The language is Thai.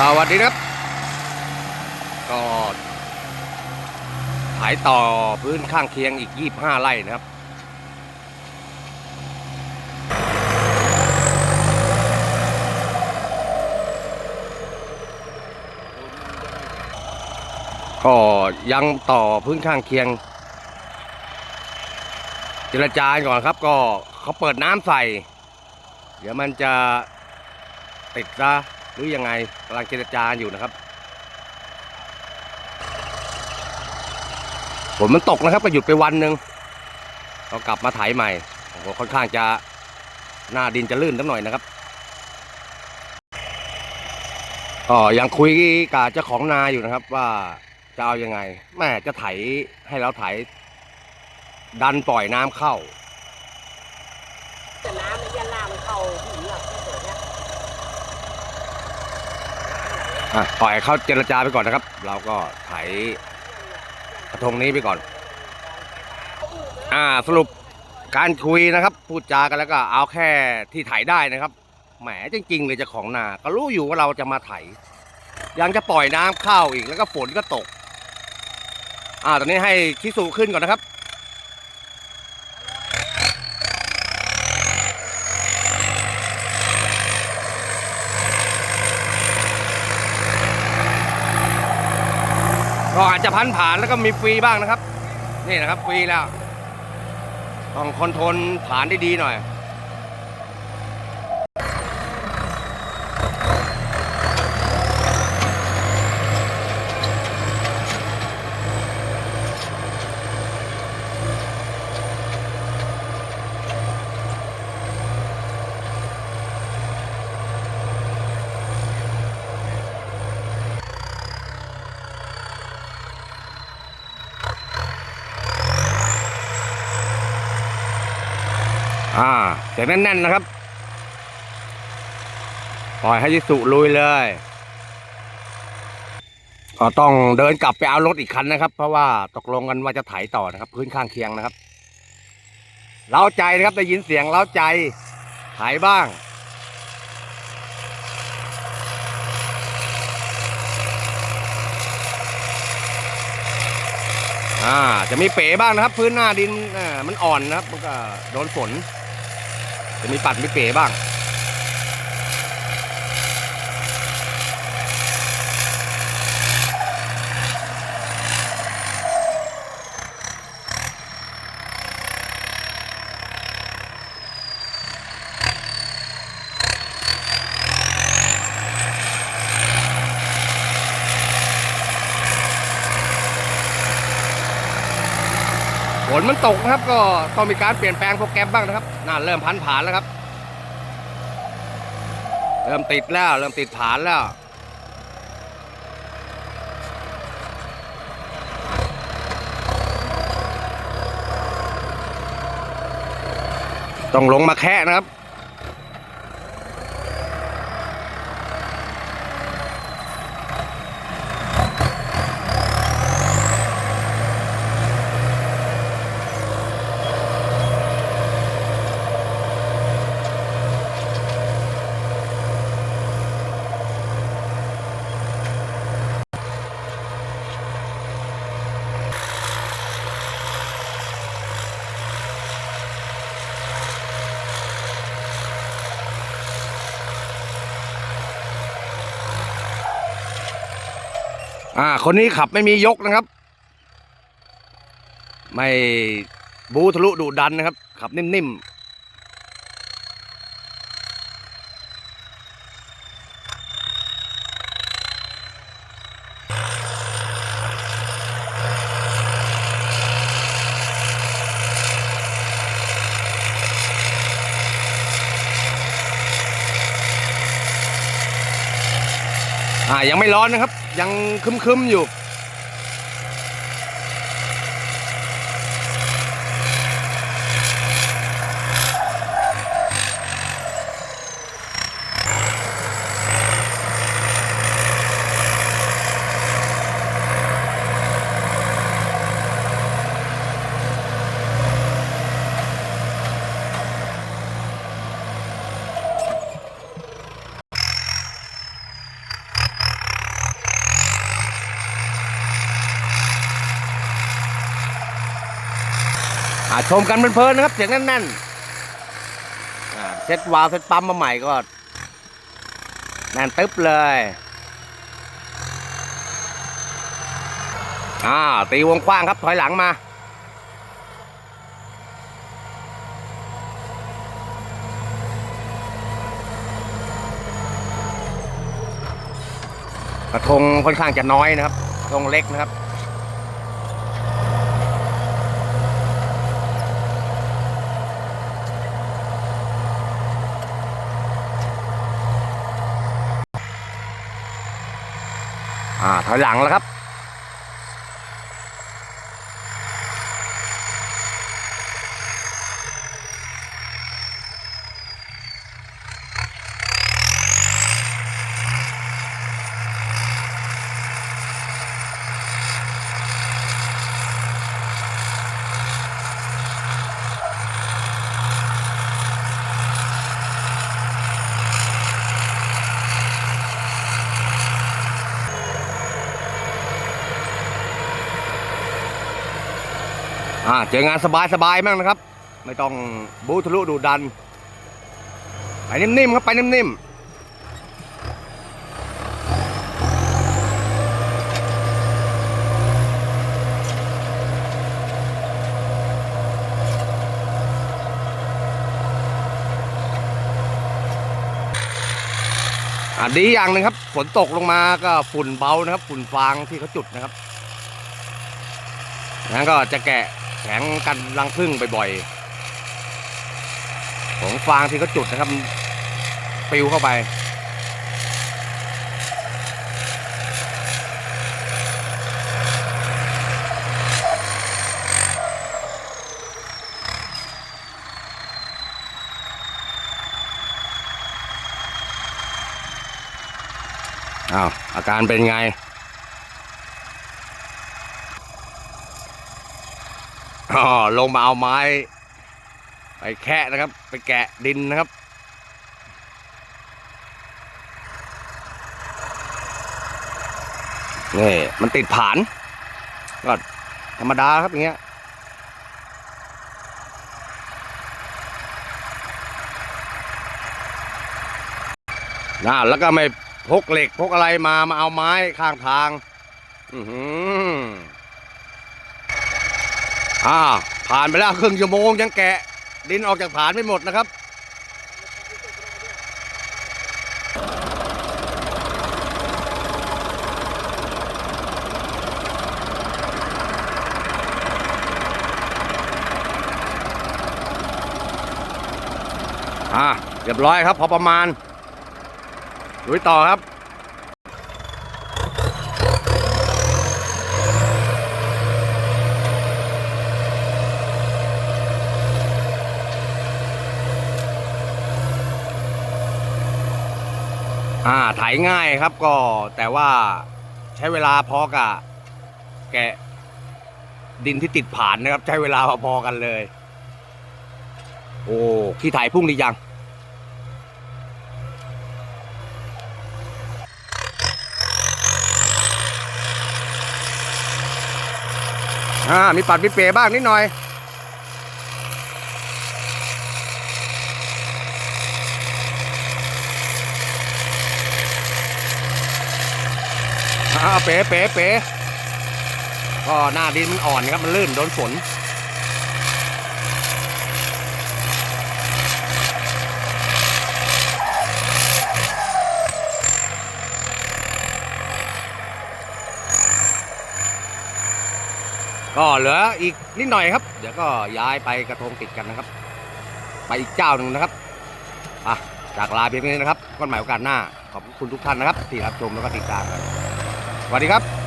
สวัสดีครับ ก็ขายต่อพื้นข้างเคียงอีก 25 ไร่นะครับ ก็ยังต่อพื้นข้างเคียง เจรจาก่อนครับก็เขาเปิดน้ำใส่ เดี๋ยวมันจะติดซะ หรือยังไงกำลังเจรจาอยู่นะครับฝนมันตกนะครับก็หยุดไปวันหนึ่งก็กลับมาไถใหม่โอ้โหค่อนข้างจะหน้าดินจะลื่นสักหน่อยนะครับก็ยังคุยกับเจ้าของนาอยู่นะครับ ว่าจะเอายังไง แม่จะไถให้เราไถดันปล่อยน้ำเข้า แต่น้ำมันยันน้ำมันเข้าหินหรอกที่เกิดเนี่ย อะปล่อยเขาเจรจาไปก่อนนะครับ เราก็ไถกระทงนี้ไปก่อน อ่าสรุปการคุยนะครับ พูดจากันแล้วก็เอาแค่ที่ไถได้นะครับ แหมจริง ๆ เลยจ้าของนา ก็รู้อยู่ว่าเราจะมาไถ ยังจะปล่อยน้ำเข้าอีกแล้วก็ฝนก็ตก อ่าตอนนี้ให้ชิสุขึ้นก่อนนะครับ ก็อาจจะพันผ่านแล้วก็มีฟรีบ้างนะครับ นี่นะครับฟรีแล้ว ต้องคอนโทรลผ่านได้ดีหน่อย อ่าเสียงแน่นๆนะครับ ปล่อยให้ยิสุลุยเลยก็ต้องเดินกลับไปเอารถอีกคันนะครับ เพราะว่าตกลงกันว่าจะไถต่อนะครับ พื้นข้างเคียงนะครับเล้าใจนะครับได้ยินเสียงเล้าใจไถบ้างอ่าจะมีเป๋บ้างนะครับ พื้นหน้าดินอ่ามันอ่อนนะครับมันก็โดนฝน จะมีปัดมีเป๋บ้าง นมันตกนะครับ ก็ต้องมีการเปลี่ยนแปลงโปรแกรมบ้างนะครับน่าเริ่มพันผ่านแล้วครับ เริ่มติดแล้ว เริ่มติดผ่านแล้วต้องลงมาแค่นะครับ อ่า คนนี้ขับไม่มียกนะครับ ไม่บูทะลุดุดันนะครับ ขับนิ่มๆ อ่า ยังไม่ร้อนนะครับ ยังคึมๆอยู่ ชมกันเพลินๆนะครับ เสียงแน่นๆอ่าเซ็ตวาล์วเซ็ตปั๊มมาใหม่ก็แน่นตึ๊บเลยอ่าตีวงกว้างครับ ถอยหลังมากระทงค่อนข้างจะน้อยนะครับกระทงเล็กนะครับ อ่าถอยหลังแล้วครับ อ่าเจองานสบายสบายมั่งนะครับ ไม่ต้องบูทะลุดูดัน ไปนิ่มๆครับไปนิ่มๆอ่าดีอย่างหนึ่งครับฝนตกลงมาก็ฝุ่นเบานะครับ ฝุ่นฟางที่เขาจุดนะครับนั้นก็จะแกะ แข็งกันรังผึ้งบ่อยๆ ของฟางที่เขาจุดนะครับปิวเข้าไปอ้าวอาการเป็นไง อ๋อลงมาเอาไม้ ไปแคะนะครับ ไปแกะดินนะครับ นี่ มันติดผานก็ธรรมดาครับอย่างเงี้ยน่าแล้วก็ไม่พกเหล็กพกอะไรมามาเอาไม้ข้างทาง อือหือ อ่าผ่านไปแล้วครึ่งชั่วโมงยังแกะ ดินออกจากฐานไม่หมดนะครับ อ่าเรียบร้อยครับ พอประมาณลุยต่อครับ อ่าไถง่ายครับก็แต่ว่าใช้เวลาพอกับแกะดินที่ติดผ่านนะครับ ใช้เวลาพอๆกันเลย โอ้ขี้ไถพุ่งดียังอ่ามีปัดมีเปบ้างนิดหน่อย เป๋เป๋เป๋ก็หน้าดินมันอ่อนนะครับมันลื่นโดนฝนก็เหลืออีกนิดหน่อยครับ เดี๋ยวก็ย้ายไปกระทงติดกันนะครับ ไปอีกเจ้าหนึ่งนะครับอะจากลาเพียงนี้นะครับก้อนหมายโอกาสหน้าขอบคุณทุกท่านนะครับ ที่รับชมแล้วก็ติดตามกัน วัสดีครับ